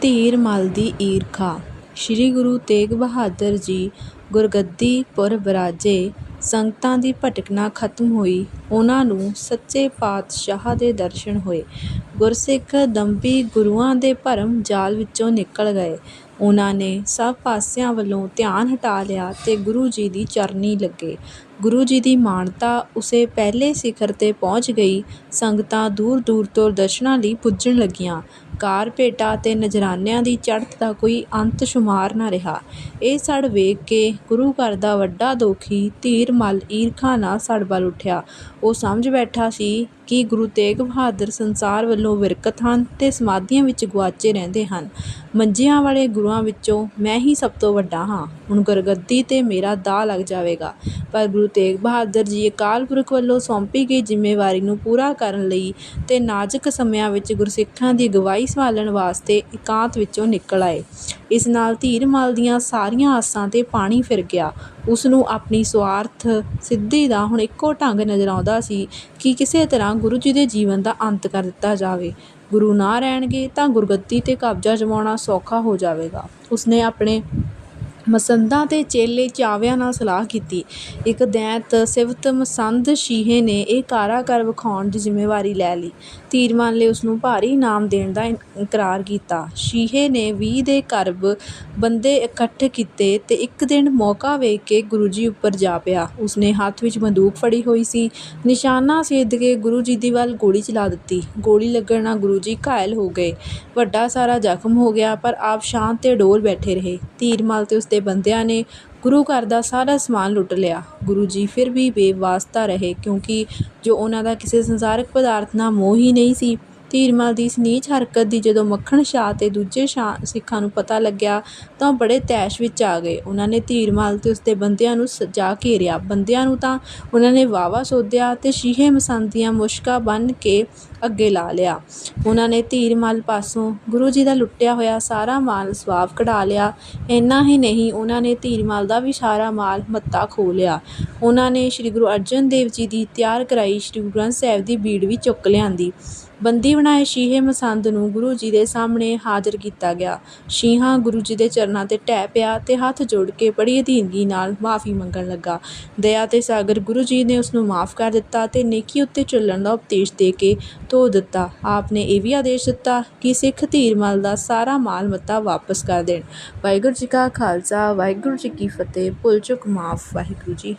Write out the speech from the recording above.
ਧੀਰ ਮੱਲ ਦੀ ਈਰਖਾ। ਸ੍ਰੀ ਗੁਰੂ ਤੇਗ ਬਹਾਦਰ ਜੀ ਗੁਰਗੱਦੀ ਪੁਰ ਬਿਰਾਜੇ ਸੰਗਤਾਂ ਦੀ ਭਟਕਣਾ ਖਤਮ ਹੋਈ। ਉਹਨਾਂ ਨੂੰ ਸੱਚੇ ਪਾਤਸ਼ਾਹ ਦੇ ਦਰਸ਼ਨ ਹੋਏ। ਗੁਰਸਿੱਖ ਦੰਭੀ ਗੁਰੂਆਂ ਦੇ ਭਰਮ ਜਾਲ ਵਿੱਚੋਂ ਨਿਕਲ ਗਏ। ਉਹਨਾਂ ਨੇ ਸਭ ਪਾਸਿਆਂ ਵੱਲੋਂ ਧਿਆਨ ਹਟਾ ਲਿਆ ਅਤੇ ਗੁਰੂ ਜੀ ਦੀ ਚਰਨੀ ਲੱਗੇ। ਗੁਰੂ ਜੀ ਦੀ ਮਾਨਤਾ ਉਸੇ ਪਹਿਲੇ ਸਿਖਰ ਤੇ ਪਹੁੰਚ ਗਈ। ਸੰਗਤਾਂ ਦੂਰ ਦੂਰ ਤੋਂ ਦਰਸ਼ਨਾਂ ਲਈ ਪੁੱਜਣ ਲੱਗੀਆਂ। ਕਾਰ ਭੇਟਾਂ ਅਤੇ ਨਜ਼ਰਾਨਿਆਂ ਦੀ ਚੜ੍ਹਤ ਦਾ ਕੋਈ ਅੰਤ ਸ਼ੁਮਾਰ ਨਾ ਰਿਹਾ। ਇਹ ਸੜ ਵੇਖ ਕੇ ਗੁਰੂ ਘਰ ਦਾ ਵੱਡਾ ਦੋਖੀ ਧੀਰ ਮੱਲ ਈਰਖਾ ਨਾਲ ਸੜ ਬਲ ਉੱਠਿਆ। ਉਹ ਸਮਝ ਬੈਠਾ ਸੀ ਕਿ ਗੁਰੂ ਤੇਗ ਬਹਾਦਰ ਸੰਸਾਰ ਵੱਲੋਂ ਵਿਰਕਤ ਹਨ ਤੇ ਸਮਾਧੀਆਂ ਵਿੱਚ ਗੁਆਚੇ ਰਹਿੰਦੇ ਹਨ। ਮੰਜਿਆਂ ਵਾਲੇ ਗੁਰੂਆਂ ਵਿੱਚੋਂ ਮੈਂ ਹੀ ਸਭ ਤੋਂ ਵੱਡਾ ਹਾਂ। ਹੁਣ ਗੁਰਗੱਦੀ ਤੇ ਮੇਰਾ ਦਾਅ ਲੱਗ ਜਾਵੇਗਾ। ਪਰ ਗੁਰੂ ਤੇਗ ਬਹਾਦਰ ਜੀ ਅਕਾਲ ਪੁਰਖ ਵੱਲੋਂ ਸੌਂਪੀ ਗਈ ਜ਼ਿੰਮੇਵਾਰੀ ਨੂੰ ਪੂਰਾ ਕਰਨ ਲਈ ਤੇ ਨਾਜ਼ੁਕ ਸਮਿਆਂ ਵਿੱਚ ਗੁਰਸਿੱਖਾਂ ਦੀ ਅਗਵਾਈ ਸੰਭਾਲਣ ਵਾਸਤੇ ਇਕਾਂਤ ਵਿੱਚੋਂ ਨਿਕਲ ਆਏ। ਇਸ ਨਾਲ ਧੀਰ ਮਲ ਦੀਆਂ ਸਾਰੀਆਂ ਆਸਾਂ ਤੇ ਪਾਣੀ ਫਿਰ ਗਿਆ। ਉਸ ਨੂੰ ਆਪਣੀ ਸਵਾਰਥ ਸਿੱਧੀ ਦਾ ਹੁਣ ਇੱਕੋ ਢੰਗ ਨਜ਼ਰ ਆਉਂਦਾ ਸੀ ਕਿ ਕਿਸੇ ਤਰ੍ਹਾਂ ਗੁਰੂ ਜੀ ਦੇ ਜੀਵਨ ਦਾ ਅੰਤ ਕਰ ਦਿੱਤਾ ਜਾਵੇ। ਗੁਰੂ ਨਾ ਰਹਿਣਗੇ ਤਾਂ ਗੁਰਗੱਦੀ ਤੇ ਕਬਜ਼ਾ ਜਮਾਉਣਾ ਸੌਖਾ ਹੋ ਜਾਵੇਗਾ। ਉਸਨੇ ਆਪਣੇ ਮਸੰਦਾਂ ਅਤੇ ਚੇਲੇ ਚਾਵਿਆਂ ਨਾਲ ਸਲਾਹ ਕੀਤੀ। ਇੱਕ ਦੈਂਤ ਸਿਵਤ ਮਸੰਦ ਸ਼ੀਹੇ ਨੇ ਇਹ ਕਾਰਾਗਰ ਵਿਖਾਉਣ ਦੀ ਜ਼ਿੰਮੇਵਾਰੀ ਲੈ ਲਈ। ਧੀਰ ਨੇ ਉਸ ਨੂੰ ਭਾਰੀ ਇਨਾਮ ਦੇਣ ਦਾ ਇਕਰਾਰ ਕੀਤਾ। ਸ਼ੀਹੇ ਨੇ ਵੀਹ ਦੇ ਕਰਬ ਬੰਦੇ ਇਕੱਠ ਕੀਤੇ ਅਤੇ ਇੱਕ ਦਿਨ ਮੌਕਾ ਵੇਖ ਕੇ ਗੁਰੂ ਜੀ ਉੱਪਰ ਜਾ ਪਿਆ। ਉਸਨੇ ਹੱਥ ਵਿੱਚ ਬੰਦੂਕ ਫੜੀ ਹੋਈ ਸੀ। ਨਿਸ਼ਾਨਾ ਸੇਧ ਕੇ ਗੁਰੂ ਜੀ ਦੀ ਵੱਲ ਗੋਲੀ ਚਲਾ ਦਿੱਤੀ। ਗੋਲੀ ਲੱਗਣ ਨਾਲ ਗੁਰੂ ਜੀ ਘਾਇਲ ਹੋ ਗਏ। ਵੱਡਾ ਸਾਰਾ ਜ਼ਖਮ ਹੋ ਗਿਆ, ਪਰ ਆਪ ਸ਼ਾਂਤ ਤੇ ਡੋਲ ਬੈਠੇ ਰਹੇ। ਧੀਰ ਅਤੇ ਉਸ ਉਸਦੇ ਬੰਦਿਆਂ ਨੇ ਗੁਰੂ ਘਰ ਦਾ ਸਾਰਾ ਸਮਾਨ ਲੁੱਟ ਲਿਆ। ਗੁਰੂ ਜੀ ਫਿਰ ਵੀ ਬੇਵਾਸਤਾ ਰਹੇ ਕਿਉਂਕਿ ਜੋ ਉਹਨਾਂ ਦਾ ਕਿਸੇ ਸੰਸਾਰਕ ਪਦਾਰਥ ਨਾਲ ਮੋਹ ਹੀ ਨਹੀਂ ਸੀ ਧੀਰ ਮਲ ਦੀ ਇਸ ਨੀਚ ਹਰਕਤ ਦੀ ਜਦੋਂ ਮੱਖਣ ਸ਼ਾਹ ਤੇ ਦੂਜੇ ਸ਼ਾਹ ਸਿੱਖਾਂ ਨੂੰ ਪਤਾ ਲੱਗਿਆ, ਤਾਂ ਉਹ ਬੜੇ ਤੈਸ਼ ਵਿੱਚ ਆ ਗਏ। ਉਹਨਾਂ ਨੇ ਧੀਰ ਮਲ ਤੇ ਉਸਦੇ ਬੰਦਿਆਂ ਨੂੰ ਜਾ ਘੇਰਿਆ। ਬੰਦਿਆਂ ਨੂੰ ਤਾਂ ਉਹਨਾਂ ਨੇ ਵਾਹਵਾ ਸੋਧਿਆ ਤੇ ਸ਼ੀਹੇ ਮਸੰਦ ਦੀਆਂ ਮੁਸ਼ਕਾਂ ਬੰਨ੍ਹ ਕੇ ਅੱਗੇ ਲਾ ਲਿਆ। ਉਹਨਾਂ ਨੇ ਧੀਰ ਮਲ ਪਾਸੋਂ ਗੁਰੂ ਜੀ ਦਾ ਲੁੱਟਿਆ ਹੋਇਆ ਸਾਰਾ ਮਾਲ ਸਵਾਬ ਕਢਾ ਲਿਆ। ਇੰਨਾ ਹੀ ਨਹੀਂ, ਉਹਨਾਂ ਨੇ ਧੀਰ ਮਲ ਦਾ ਵੀ ਸਾਰਾ ਮਾਲ ਮੱਤਾ ਖੋਹ ਲਿਆ। ਉਹਨਾਂ ਨੇ ਸ੍ਰੀ ਗੁਰੂ ਅਰਜਨ ਦੇਵ ਜੀ ਦੀ ਤਿਆਰ ਕਰਾਈ ਸ੍ਰੀ ਗੁਰੂ ਗ੍ਰੰਥ ਸਾਹਿਬ ਦੀ ਬੀੜ ਵੀ ਚੁੱਕ ਲਿਆਂਦੀ। ਬੰਦੀ ਬਣਾਏ ਸ਼ੀਹੇ ਮਸੰਦ ਨੂੰ ਗੁਰੂ ਜੀ ਦੇ ਸਾਹਮਣੇ ਹਾਜ਼ਰ ਕੀਤਾ ਗਿਆ। ਸ਼ੀਹਾ ਗੁਰੂ ਜੀ ਦੇ ਚਰਨਾਂ ਤੇ ਢਹਿ ਪਿਆ ਤੇ ਹੱਥ ਜੋੜ ਕੇ ਬੜੀ ਅਧੀਨਗੀ ਨਾਲ ਮਾਫੀ ਮੰਗਣ ਲੱਗਾ। ਦਇਆ ਤੇ ਸਾਗਰ ਗੁਰੂ ਜੀ ਨੇ ਉਸ ਨੂੰ ਮਾਫ ਕਰ ਦਿੱਤਾ ਤੇ ਨੇਕੀ ਉੱਤੇ ਚੱਲਣ ਦਾ ਉਪਦੇਸ਼ ਦੇ ਕੇ ਧੋ ਦਿੱਤਾ। ਆਪ ਨੇ ਇਹ ਵੀ ਆਦੇਸ਼ ਦਿੱਤਾ ਕਿ ਸਿੱਖ ਧੀਰ ਮਲ ਦਾ ਸਾਰਾ ਮਾਲ ਮੱਤਾ ਵਾਪਸ ਕਰ ਦੇਣ। ਵਾਹਿਗੁਰੂ ਜੀ ਕਾ ਖਾਲਸਾ, ਵਾਹਿਗੁਰੂ ਜੀ ਕੀ ਫਤਿਹ। ਭੁੱਲ ਚੁੱਕ ਮਾਫ, ਵਾਹਿਗੁਰੂ ਜੀ